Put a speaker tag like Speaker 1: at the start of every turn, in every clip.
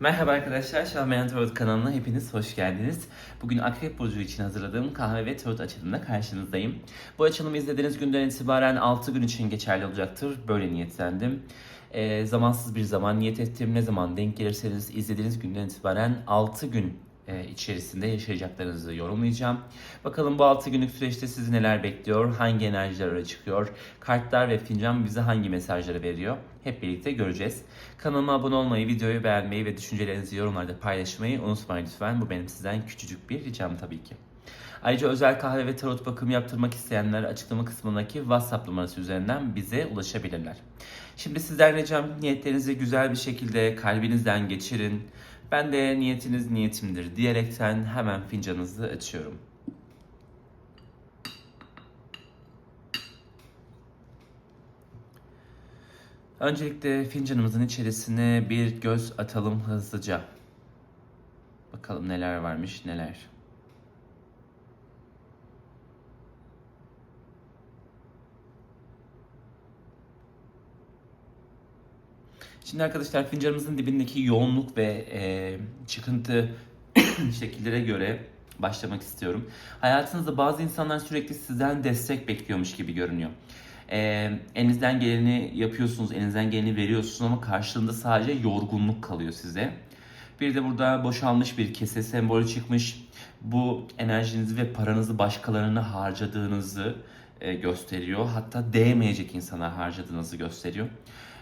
Speaker 1: Merhaba arkadaşlar, Şahmeyan Tarot kanalına hepiniz hoş geldiniz. Bugün Akrep Burcu için hazırladığım kahve ve tarot açılımla karşınızdayım. Bu açılımı izlediğiniz günden itibaren 6 gün için geçerli olacaktır. Böyle niyetlendim. Ee, zamansız bir zaman niyet ettim. Ne zaman denk gelirseniz izlediğiniz günden itibaren 6 gün e, içerisinde yaşayacaklarınızı yorumlayacağım. Bakalım bu 6 günlük süreçte sizi neler bekliyor, hangi enerjiler öne çıkıyor, kartlar ve fincan bize hangi mesajları veriyor hep birlikte göreceğiz. Kanalıma abone olmayı, videoyu beğenmeyi ve düşüncelerinizi yorumlarda paylaşmayı unutmayın lütfen. Bu benim sizden küçücük bir ricam tabii ki. Ayrıca özel kahve ve tarot bakımı yaptırmak isteyenler açıklama kısmındaki WhatsApp numarası üzerinden bize ulaşabilirler. Şimdi sizden ricam niyetlerinizi güzel bir şekilde kalbinizden geçirin. Ben de niyetiniz niyetimdir diyerekten hemen fincanınızı açıyorum. Öncelikle fincanımızın içerisine bir göz atalım hızlıca. Bakalım neler varmış neler. Şimdi arkadaşlar fincanımızın dibindeki yoğunluk ve e, çıkıntı şekillere göre başlamak istiyorum. Hayatınızda bazı insanlar sürekli sizden destek bekliyormuş gibi görünüyor. E, elinizden geleni yapıyorsunuz, elinizden geleni veriyorsunuz ama karşılığında sadece yorgunluk kalıyor size. Bir de burada boşalmış bir kese sembolü çıkmış. Bu enerjinizi ve paranızı başkalarına harcadığınızı e, gösteriyor. Hatta değmeyecek insana harcadığınızı gösteriyor.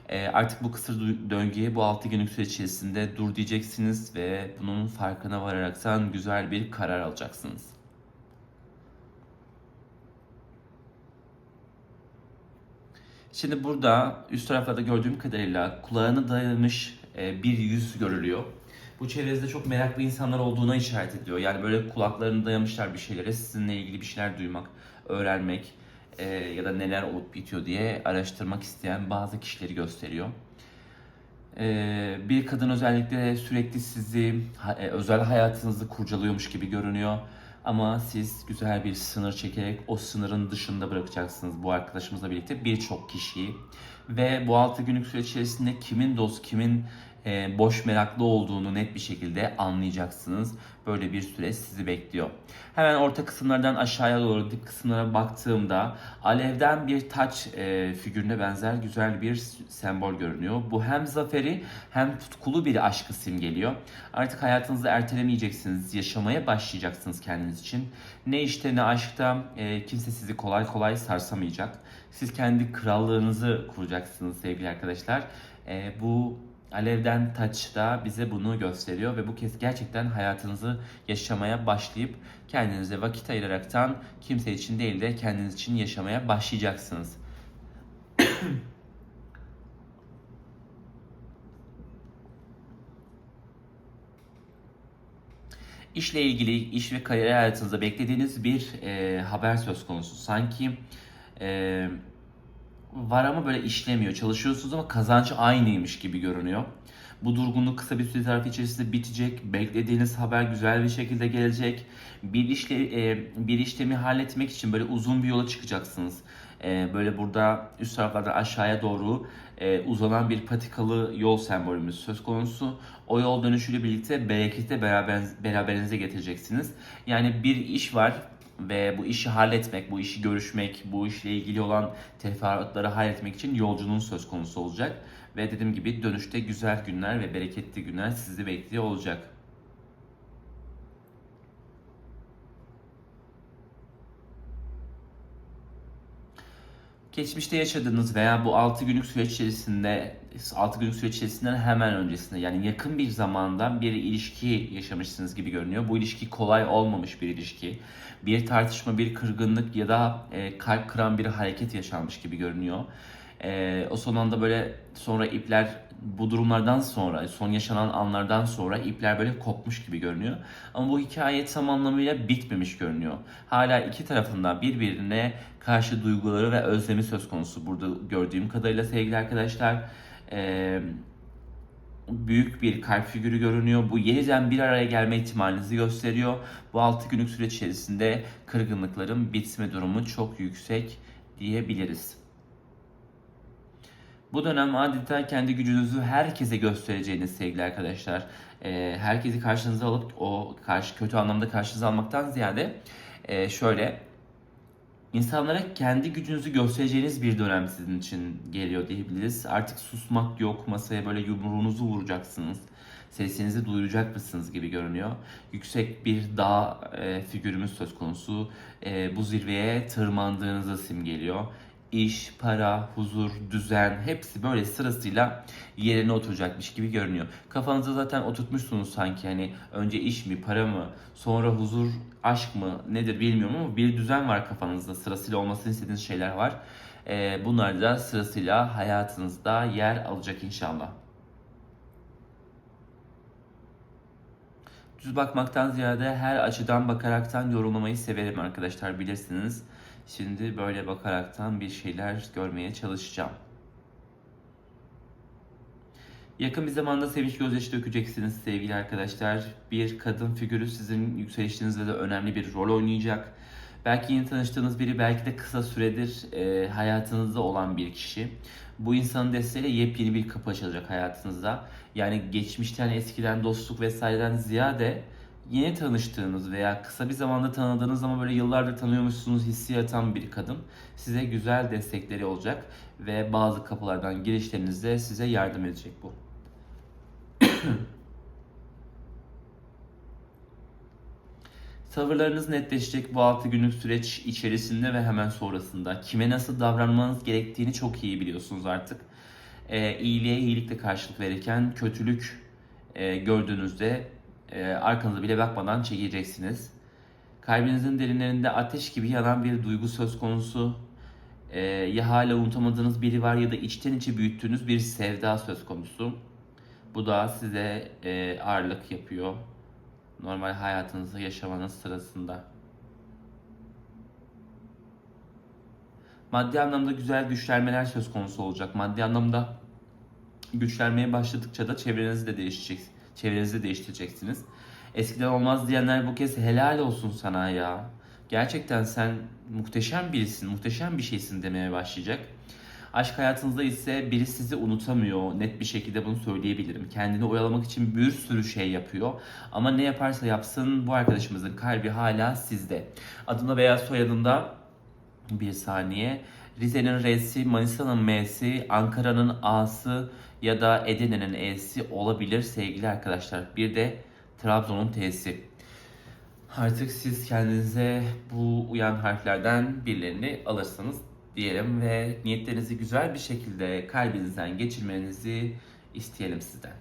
Speaker 1: E, artık bu kısır döngüye bu 6 günlük süre içerisinde dur diyeceksiniz ve bunun farkına vararaktan güzel bir karar alacaksınız. Şimdi burada üst taraflarda gördüğüm kadarıyla kulağına dayamış e, bir yüz görülüyor. Bu çevrenizde çok meraklı insanlar olduğuna işaret ediyor. Yani böyle kulaklarını dayamışlar bir şeylere, sizinle ilgili bir şeyler duymak, öğrenmek e, ya da neler olup bitiyor diye araştırmak isteyen bazı kişileri gösteriyor. E, bir kadın özellikle sürekli sizi e, özel hayatınızı kurcalıyormuş gibi görünüyor. Ama siz güzel bir sınır çekerek o sınırın dışında bırakacaksınız bu arkadaşımızla birlikte birçok kişiyi. Ve bu 6 günlük süre içerisinde kimin dost, kimin e, boş meraklı olduğunu net bir şekilde anlayacaksınız. Böyle bir süre sizi bekliyor. Hemen orta kısımlardan aşağıya doğru dip kısımlara baktığımda alevden bir taç e, figürüne benzer güzel bir sembol görünüyor. Bu hem zaferi hem tutkulu bir aşkı simgeliyor. Artık hayatınızda ertelemeyeceksiniz. Yaşamaya başlayacaksınız kendiniz için. Ne işte ne aşkta e, kimse sizi kolay kolay sarsamayacak. Siz kendi krallığınızı kuracaksınız sevgili arkadaşlar. E, bu Alevden Taç da bize bunu gösteriyor ve bu kez gerçekten hayatınızı yaşamaya başlayıp kendinize vakit ayıraraktan kimse için değil de kendiniz için yaşamaya başlayacaksınız. İşle ilgili, iş ve kariyer hayatınızda beklediğiniz bir e, haber söz konusu. Sanki e, var ama böyle işlemiyor. Çalışıyorsunuz ama kazancı aynıymış gibi görünüyor. Bu durgunluk kısa bir süre zarfı içerisinde bitecek. Beklediğiniz haber güzel bir şekilde gelecek. Bir işle e, bir işlemi halletmek için böyle uzun bir yola çıkacaksınız. E, böyle burada üst taraflarda aşağıya doğru e, uzanan bir patikalı yol sembolümüz söz konusu. O yol dönüşüyle birlikte bereketi beraber, beraberinize getireceksiniz. Yani bir iş var ve bu işi halletmek, bu işi görüşmek, bu işle ilgili olan teferruatları halletmek için yolculuğun söz konusu olacak. Ve dediğim gibi dönüşte güzel günler ve bereketli günler sizi bekliyor olacak. Geçmişte yaşadığınız veya bu 6 günlük süreç içerisinde 6 günlük süreç içerisinden hemen öncesinde yani yakın bir zamanda bir ilişki yaşamışsınız gibi görünüyor. Bu ilişki kolay olmamış bir ilişki. Bir tartışma, bir kırgınlık ya da e, kalp kıran bir hareket yaşanmış gibi görünüyor. E, o son anda böyle sonra ipler bu durumlardan sonra, son yaşanan anlardan sonra ipler böyle kopmuş gibi görünüyor. Ama bu hikaye tam anlamıyla bitmemiş görünüyor. Hala iki tarafında birbirine karşı duyguları ve özlemi söz konusu burada gördüğüm kadarıyla sevgili arkadaşlar. Ee, büyük bir kalp figürü görünüyor. Bu yeniden bir araya gelme ihtimalinizi gösteriyor. Bu 6 günlük süreç içerisinde kırgınlıkların bitme durumu çok yüksek diyebiliriz. Bu dönem adeta kendi gücünüzü herkese göstereceğiniz sevgili arkadaşlar. Ee, herkesi karşınıza alıp o karşı kötü anlamda karşınıza almaktan ziyade e, şöyle insanlara kendi gücünüzü göstereceğiniz bir dönem sizin için geliyor diyebiliriz. Artık susmak yok, masaya böyle yumruğunuzu vuracaksınız. Sesinizi duyuracak mısınız gibi görünüyor. Yüksek bir dağ e, figürümüz söz konusu. E, bu zirveye tırmandığınızı simgeliyor. İş, para, huzur, düzen hepsi böyle sırasıyla yerine oturacakmış gibi görünüyor. Kafanızda zaten oturtmuşsunuz sanki hani önce iş mi, para mı, sonra huzur, aşk mı nedir bilmiyorum ama bir düzen var kafanızda. Sırasıyla olmasını istediğiniz şeyler var. Ee, bunlar da sırasıyla hayatınızda yer alacak inşallah. Düz bakmaktan ziyade her açıdan bakaraktan yorumlamayı severim arkadaşlar bilirsiniz. Şimdi böyle bakaraktan bir şeyler görmeye çalışacağım. Yakın bir zamanda sevinç gözyaşı dökeceksiniz sevgili arkadaşlar. Bir kadın figürü sizin yükselişinizde de önemli bir rol oynayacak. Belki yeni tanıştığınız biri, belki de kısa süredir e, hayatınızda olan bir kişi. Bu insanın desteğiyle yepyeni bir kapı açılacak hayatınızda. Yani geçmişten, eskiden dostluk vesaireden ziyade yeni tanıştığınız veya kısa bir zamanda tanıdığınız ama böyle yıllardır tanıyormuşsunuz hissi yaratan bir kadın size güzel destekleri olacak ve bazı kapılardan girişlerinizde size yardım edecek bu. Tavırlarınız netleşecek bu 6 günlük süreç içerisinde ve hemen sonrasında. Kime nasıl davranmanız gerektiğini çok iyi biliyorsunuz artık. Ee, iyiliğe iyilikle karşılık verirken kötülük e, gördüğünüzde e, arkanıza bile bakmadan çekeceksiniz. Kalbinizin derinlerinde ateş gibi yanan bir duygu söz konusu. E, ya hala unutamadığınız biri var ya da içten içe büyüttüğünüz bir sevda söz konusu. Bu da size e, ağırlık yapıyor. Normal hayatınızı yaşamanız sırasında. Maddi anlamda güzel güçlenmeler söz konusu olacak. Maddi anlamda güçlenmeye başladıkça da çevrenizi de değişecek. Çevrenizi de değiştireceksiniz. Eskiden olmaz diyenler bu kez helal olsun sana ya. Gerçekten sen muhteşem birisin, muhteşem bir şeysin demeye başlayacak. Aşk hayatınızda ise biri sizi unutamıyor. Net bir şekilde bunu söyleyebilirim. Kendini oyalamak için bir sürü şey yapıyor. Ama ne yaparsa yapsın bu arkadaşımızın kalbi hala sizde. Adında veya soyadında bir saniye. Rize'nin R'si, Manisa'nın M'si, Ankara'nın A'sı ya da Edirne'nin E'si olabilir sevgili arkadaşlar. Bir de Trabzon'un T'si. Artık siz kendinize bu uyan harflerden birilerini alırsınız diyelim ve niyetlerinizi güzel bir şekilde kalbinizden geçirmenizi isteyelim sizden.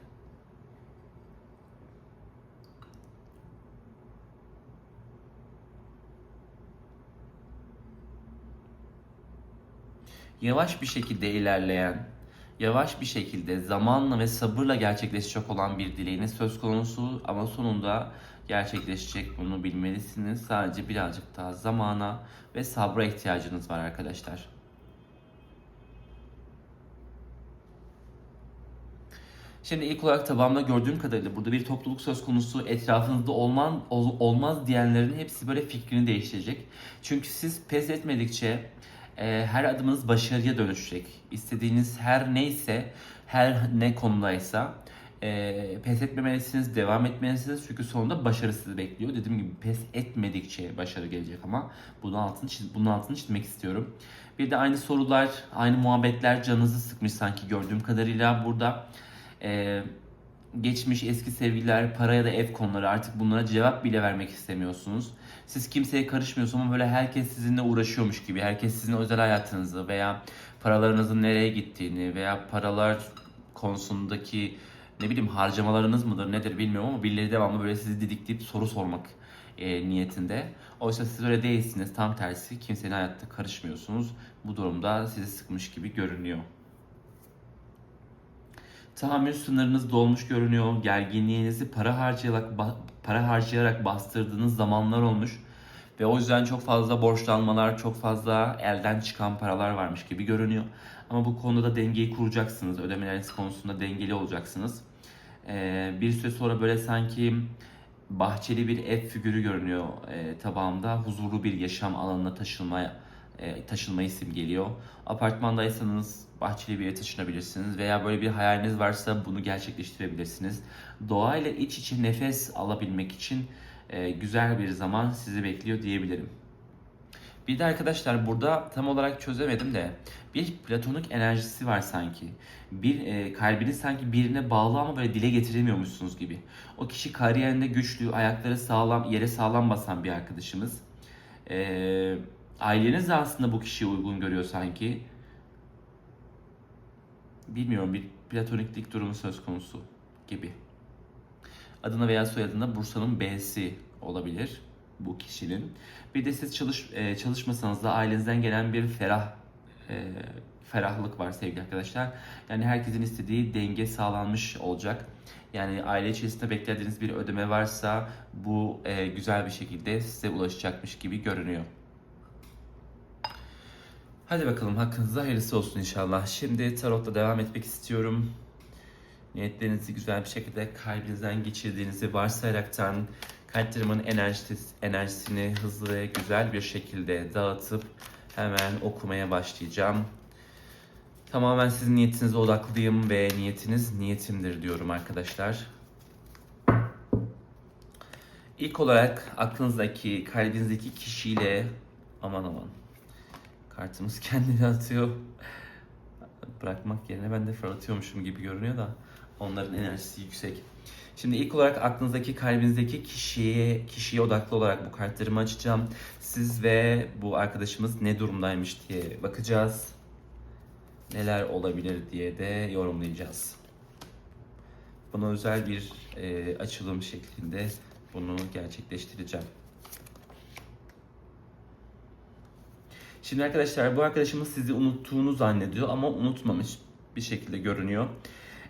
Speaker 1: Yavaş bir şekilde ilerleyen, yavaş bir şekilde zamanla ve sabırla gerçekleşecek olan bir dileğiniz söz konusu ama sonunda gerçekleşecek bunu bilmelisiniz. Sadece birazcık daha zamana ve sabra ihtiyacınız var arkadaşlar. Şimdi ilk olarak tabağımda gördüğüm kadarıyla burada bir topluluk söz konusu etrafınızda olman, ol- olmaz diyenlerin hepsi böyle fikrini değiştirecek. Çünkü siz pes etmedikçe e, her adımınız başarıya dönüşecek. İstediğiniz her neyse, her ne konudaysa e, pes etmemelisiniz, devam etmelisiniz. Çünkü sonunda başarı sizi bekliyor. Dediğim gibi pes etmedikçe başarı gelecek ama bunun altını, bunun altını çizmek istiyorum. Bir de aynı sorular, aynı muhabbetler canınızı sıkmış sanki gördüğüm kadarıyla burada. Ee, geçmiş eski sevgililer, para ya da ev konuları artık bunlara cevap bile vermek istemiyorsunuz. Siz kimseye karışmıyorsunuz ama böyle herkes sizinle uğraşıyormuş gibi, herkes sizin özel hayatınızı veya paralarınızın nereye gittiğini veya paralar konusundaki ne bileyim harcamalarınız mıdır nedir bilmiyorum ama birileri devamlı böyle sizi didikleyip soru sormak e, niyetinde. Oysa siz öyle değilsiniz. Tam tersi kimsenin hayatta karışmıyorsunuz. Bu durumda sizi sıkmış gibi görünüyor. Tahammül sınırınız dolmuş görünüyor. Gerginliğinizi para harcayarak para harcayarak bastırdığınız zamanlar olmuş. Ve o yüzden çok fazla borçlanmalar, çok fazla elden çıkan paralar varmış gibi görünüyor. Ama bu konuda da dengeyi kuracaksınız. Ödemeleriniz konusunda dengeli olacaksınız. Ee, bir süre sonra böyle sanki bahçeli bir ev figürü görünüyor e, tabağımda. Huzurlu bir yaşam alanına taşınmaya e, taşınmayı simgeliyor. Apartmandaysanız bahçeli bir yere taşınabilirsiniz veya böyle bir hayaliniz varsa bunu gerçekleştirebilirsiniz. Doğayla iç içe nefes alabilmek için e, güzel bir zaman sizi bekliyor diyebilirim. Bir de arkadaşlar burada tam olarak çözemedim de bir platonik enerjisi var sanki. Bir e, kalbiniz sanki birine bağlı ama böyle dile getiremiyormuşsunuz gibi. O kişi kariyerinde güçlü, ayakları sağlam, yere sağlam basan bir arkadaşımız. E, aileniz de aslında bu kişiye uygun görüyor sanki. Bilmiyorum bir platoniklik durumu söz konusu gibi. Adına veya soyadında Bursa'nın B'si olabilir bu kişinin. Bir de siz çalış e, çalışmasanız da ailenizden gelen bir ferah e, ferahlık var sevgili arkadaşlar. Yani herkesin istediği denge sağlanmış olacak. Yani aile içerisinde beklediğiniz bir ödeme varsa bu e, güzel bir şekilde size ulaşacakmış gibi görünüyor. Hadi bakalım hakkınızda hayırlısı olsun inşallah. Şimdi tarotla devam etmek istiyorum. Niyetlerinizi güzel bir şekilde kalbinizden geçirdiğinizi varsayaraktan kalplerimin enerjisi, enerjisini hızlı ve güzel bir şekilde dağıtıp hemen okumaya başlayacağım. Tamamen sizin niyetinize odaklıyım ve niyetiniz niyetimdir diyorum arkadaşlar. İlk olarak aklınızdaki, kalbinizdeki kişiyle aman aman kartımız kendini atıyor. Bırakmak yerine ben de fırlatıyormuşum gibi görünüyor da onların enerjisi yüksek. Şimdi ilk olarak aklınızdaki, kalbinizdeki kişiye, kişiye odaklı olarak bu kartlarımı açacağım. Siz ve bu arkadaşımız ne durumdaymış diye bakacağız. Neler olabilir diye de yorumlayacağız. Buna özel bir e, açılım şeklinde bunu gerçekleştireceğim. Şimdi arkadaşlar bu arkadaşımız sizi unuttuğunu zannediyor ama unutmamış bir şekilde görünüyor.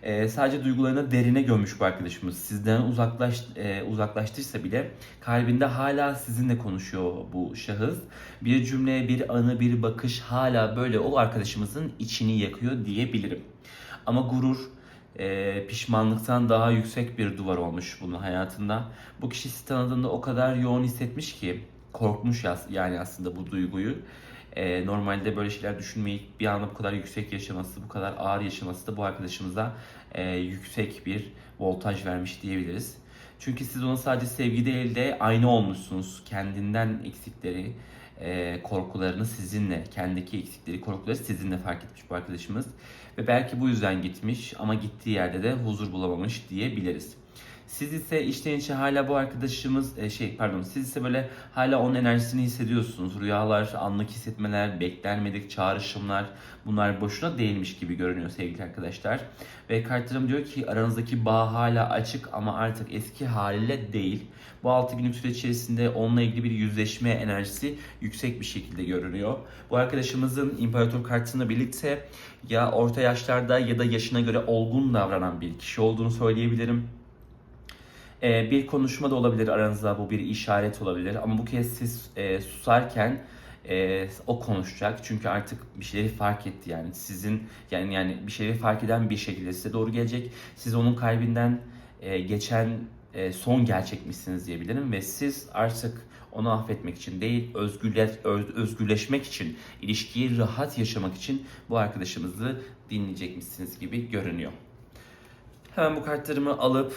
Speaker 1: Ee, sadece duygularını derine gömmüş bu arkadaşımız. Sizden uzaklaş, e, uzaklaştıysa bile kalbinde hala sizinle konuşuyor bu şahıs. Bir cümle, bir anı, bir bakış hala böyle o arkadaşımızın içini yakıyor diyebilirim. Ama gurur, e, pişmanlıktan daha yüksek bir duvar olmuş bunun hayatında. Bu kişi sizi tanıdığında o kadar yoğun hissetmiş ki korkmuş yani aslında bu duyguyu. E, normalde böyle şeyler düşünmeyip bir anda bu kadar yüksek yaşaması, bu kadar ağır yaşaması da bu arkadaşımıza e, yüksek bir voltaj vermiş diyebiliriz. Çünkü siz ona sadece sevgi değil de aynı olmuşsunuz. Kendinden eksikleri, e, korkularını sizinle, kendiki eksikleri, korkuları sizinle fark etmiş bu arkadaşımız. Ve belki bu yüzden gitmiş ama gittiği yerde de huzur bulamamış diyebiliriz. Siz ise içten içe hala bu arkadaşımız e, şey pardon siz ise böyle hala onun enerjisini hissediyorsunuz. Rüyalar, anlık hissetmeler, beklenmedik çağrışımlar bunlar boşuna değilmiş gibi görünüyor sevgili arkadaşlar. Ve kartlarım diyor ki aranızdaki bağ hala açık ama artık eski haliyle değil. Bu 6 günlük süre içerisinde onunla ilgili bir yüzleşme enerjisi yüksek bir şekilde görünüyor. Bu arkadaşımızın imparator kartıyla birlikte ya orta yaşlarda ya da yaşına göre olgun davranan bir kişi olduğunu söyleyebilirim. Ee, bir konuşma da olabilir aranızda bu bir işaret olabilir. Ama bu kez siz e, susarken e, o konuşacak. Çünkü artık bir şeyleri fark etti yani. Sizin yani yani bir şeyleri fark eden bir şekilde size doğru gelecek. Siz onun kalbinden e, geçen e, son gerçekmişsiniz diyebilirim. Ve siz artık onu affetmek için değil özgürle, öz- özgürleşmek için ilişkiyi rahat yaşamak için bu arkadaşımızı dinleyecekmişsiniz gibi görünüyor. Hemen bu kartlarımı alıp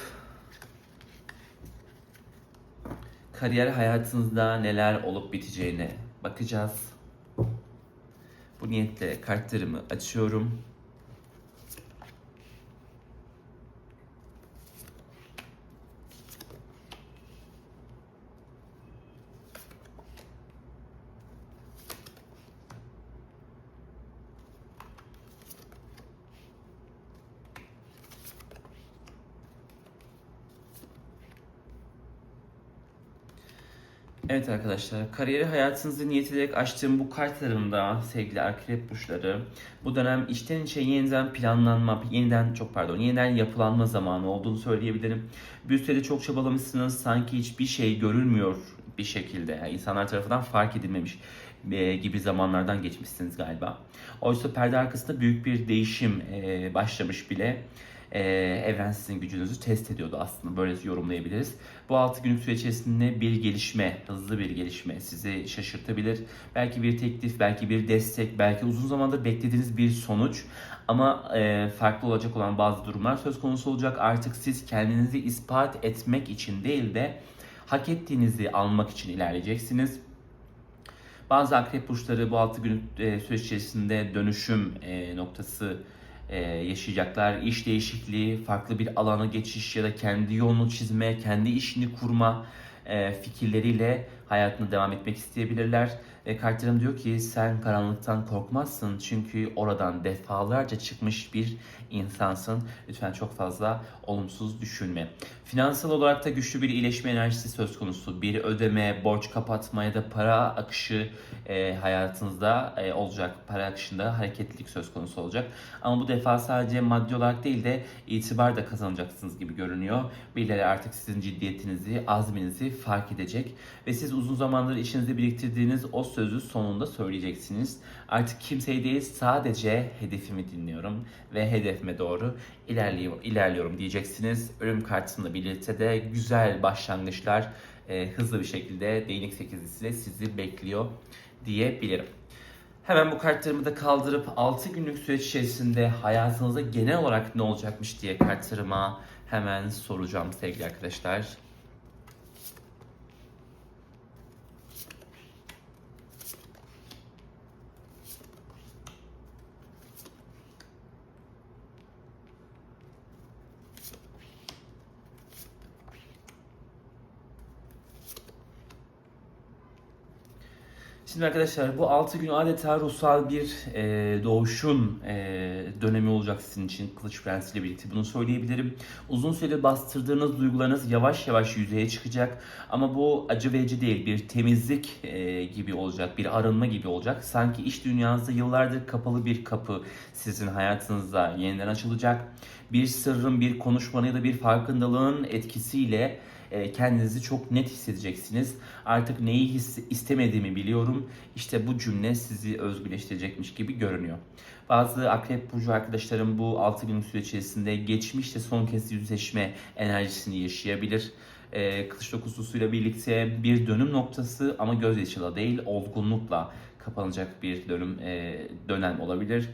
Speaker 1: kariyer hayatınızda neler olup biteceğine bakacağız. Bu niyetle kartlarımı açıyorum. Evet arkadaşlar, kariyeri hayatınızı niyet ederek açtığım bu kartlarımda sevgili akrep burçları, bu dönem içten içe yeniden planlanma, yeniden çok pardon, yeniden yapılanma zamanı olduğunu söyleyebilirim. Bir sürede çok çabalamışsınız, sanki hiçbir şey görülmüyor bir şekilde, yani insanlar tarafından fark edilmemiş e, gibi zamanlardan geçmişsiniz galiba. Oysa perde arkasında büyük bir değişim e, başlamış bile. E, evren sizin gücünüzü test ediyordu aslında böyle yorumlayabiliriz. Bu 6 günlük süre içerisinde bir gelişme, hızlı bir gelişme sizi şaşırtabilir. Belki bir teklif, belki bir destek, belki uzun zamandır beklediğiniz bir sonuç ama e, farklı olacak olan bazı durumlar söz konusu olacak. Artık siz kendinizi ispat etmek için değil de hak ettiğinizi almak için ilerleyeceksiniz. Bazı akrep burçları bu 6 günlük e, süreç içerisinde dönüşüm e, noktası e, yaşayacaklar. İş değişikliği, farklı bir alana geçiş ya da kendi yolunu çizme, kendi işini kurma e, fikirleriyle hayatına devam etmek isteyebilirler. E, kartlarım diyor ki sen karanlıktan korkmazsın çünkü oradan defalarca çıkmış bir insansın. Lütfen çok fazla olumsuz düşünme. Finansal olarak da güçlü bir iyileşme enerjisi söz konusu. Bir ödeme, borç kapatma ya da para akışı e, hayatınızda e, olacak. Para akışında hareketlilik söz konusu olacak. Ama bu defa sadece maddi olarak değil de itibar da kazanacaksınız gibi görünüyor. Birileri artık sizin ciddiyetinizi, azminizi fark edecek. Ve siz uzun zamandır içinizde biriktirdiğiniz o sözü sonunda söyleyeceksiniz. Artık kimseyi değil sadece hedefimi dinliyorum ve hedefime doğru ilerliyorum, diyeceksiniz. Ölüm kartımla birlikte de güzel başlangıçlar e, hızlı bir şekilde değnek sekizlisiyle sizi bekliyor diyebilirim. Hemen bu kartlarımı da kaldırıp 6 günlük süreç içerisinde hayatınızda genel olarak ne olacakmış diye kartlarıma hemen soracağım sevgili arkadaşlar. Şimdi arkadaşlar bu 6 gün adeta ruhsal bir e, doğuşun e, dönemi olacak sizin için Kılıç Prensi ile birlikte bunu söyleyebilirim. Uzun süredir bastırdığınız duygularınız yavaş yavaş yüzeye çıkacak ama bu acı verici değil bir temizlik e, gibi olacak bir arınma gibi olacak. Sanki iş dünyanızda yıllardır kapalı bir kapı sizin hayatınızda yeniden açılacak. Bir sırrın bir konuşmanın ya da bir farkındalığın etkisiyle e, kendinizi çok net hissedeceksiniz. Artık neyi his, istemediğimi biliyorum. İşte bu cümle sizi özgürleştirecekmiş gibi görünüyor. Bazı akrep burcu arkadaşlarım bu 6 gün süre içerisinde geçmişte son kez yüzleşme enerjisini yaşayabilir. E, kılıç dokuzlusuyla birlikte bir dönüm noktası ama gözyaşıyla değil olgunlukla kapanacak bir dönüm e, dönem olabilir.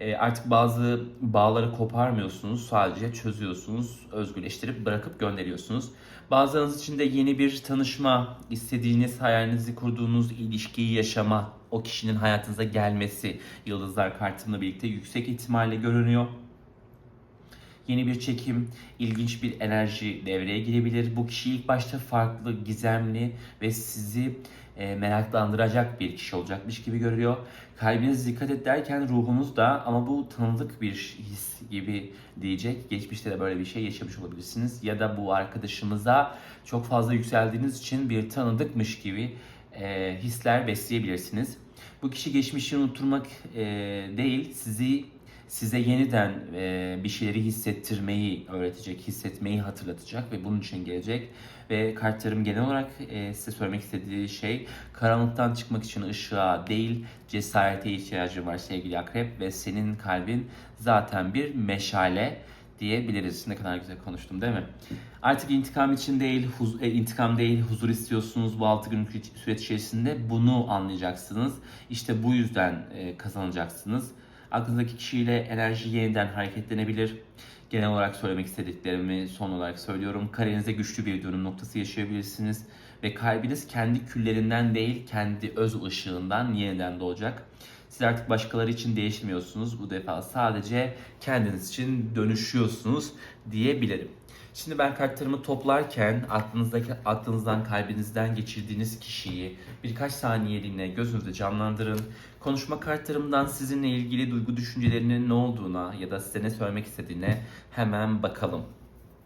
Speaker 1: E, artık bazı bağları koparmıyorsunuz, sadece çözüyorsunuz, özgürleştirip bırakıp gönderiyorsunuz. Bazılarınız için de yeni bir tanışma, istediğiniz, hayalinizi kurduğunuz ilişkiyi yaşama, o kişinin hayatınıza gelmesi yıldızlar kartımla birlikte yüksek ihtimalle görünüyor. Yeni bir çekim, ilginç bir enerji devreye girebilir. Bu kişi ilk başta farklı, gizemli ve sizi e, meraklandıracak bir kişi olacakmış gibi görüyor. Kalbiniz dikkat et derken ruhunuz da ama bu tanıdık bir his gibi diyecek. Geçmişte de böyle bir şey yaşamış olabilirsiniz. Ya da bu arkadaşımıza çok fazla yükseldiğiniz için bir tanıdıkmış gibi e, hisler besleyebilirsiniz. Bu kişi geçmişi unutturmak e, değil, sizi size yeniden e, bir şeyleri hissettirmeyi öğretecek, hissetmeyi hatırlatacak ve bunun için gelecek. Ve kartlarım genel olarak e, size söylemek istediği şey karanlıktan çıkmak için ışığa değil cesarete ihtiyacı var sevgili akrep ve senin kalbin zaten bir meşale diyebiliriz. Ne kadar güzel konuştum değil mi? Artık intikam için değil, huz, e, intikam değil, huzur istiyorsunuz bu 6 günlük süreç içerisinde. Bunu anlayacaksınız. İşte bu yüzden e, kazanacaksınız. Aklınızdaki kişiyle enerji yeniden hareketlenebilir. Genel olarak söylemek istediklerimi son olarak söylüyorum. Kariyerinizde güçlü bir dönüm noktası yaşayabilirsiniz. Ve kalbiniz kendi küllerinden değil, kendi öz ışığından yeniden doğacak. Siz artık başkaları için değişmiyorsunuz. Bu defa sadece kendiniz için dönüşüyorsunuz diyebilirim. Şimdi ben kartlarımı toplarken aklınızdaki aklınızdan kalbinizden geçirdiğiniz kişiyi birkaç saniyeliğine gözünüzde canlandırın. Konuşma kartlarımdan sizinle ilgili duygu düşüncelerinin ne olduğuna ya da size ne söylemek istediğine hemen bakalım.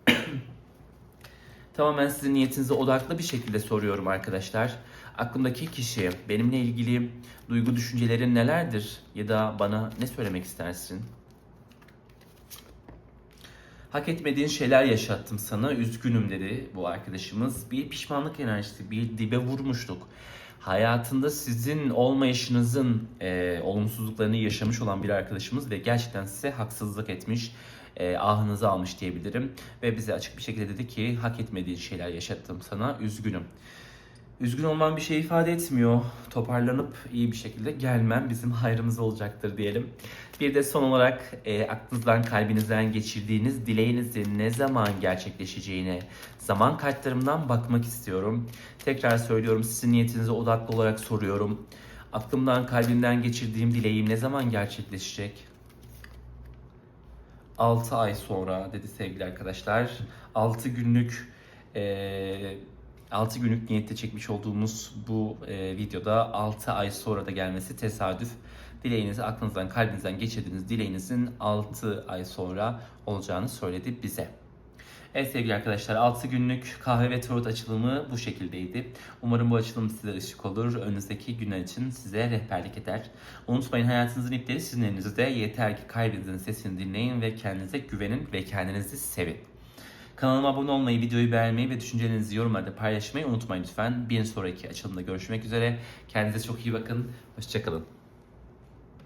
Speaker 1: Tamamen sizin niyetinize odaklı bir şekilde soruyorum arkadaşlar. Aklımdaki kişi benimle ilgili duygu düşüncelerin nelerdir ya da bana ne söylemek istersin? Hak etmediğin şeyler yaşattım sana, üzgünüm dedi bu arkadaşımız. Bir pişmanlık enerjisi, bir dibe vurmuşluk. Hayatında sizin olmayışınızın e, olumsuzluklarını yaşamış olan bir arkadaşımız ve gerçekten size haksızlık etmiş. e, ahınızı almış diyebilirim. Ve bize açık bir şekilde dedi ki hak etmediğin şeyler yaşattım sana üzgünüm. Üzgün olman bir şey ifade etmiyor. Toparlanıp iyi bir şekilde gelmem bizim hayrımız olacaktır diyelim. Bir de son olarak e, aklınızdan kalbinizden geçirdiğiniz dileğinizin ne zaman gerçekleşeceğine zaman kartlarımdan bakmak istiyorum. Tekrar söylüyorum sizin niyetinize odaklı olarak soruyorum. Aklımdan kalbimden geçirdiğim dileğim ne zaman gerçekleşecek? 6 ay sonra dedi sevgili arkadaşlar. 6 günlük eee 6 günlük niyette çekmiş olduğumuz bu eee, videoda 6 ay sonra da gelmesi tesadüf. Dileğinizi aklınızdan kalbinizden geçirdiğiniz dileğinizin 6 ay sonra olacağını söyledi bize. Evet sevgili arkadaşlar 6 günlük kahve ve tarot açılımı bu şekildeydi. Umarım bu açılım size ışık olur. Önünüzdeki günler için size rehberlik eder. Unutmayın hayatınızın ipleri sizin elinizde. Yeter ki kalbinizin sesini dinleyin ve kendinize güvenin ve kendinizi sevin. Kanalıma abone olmayı, videoyu beğenmeyi ve düşüncelerinizi yorumlarda paylaşmayı unutmayın lütfen. Bir sonraki açılımda görüşmek üzere. Kendinize çok iyi bakın. Hoşçakalın.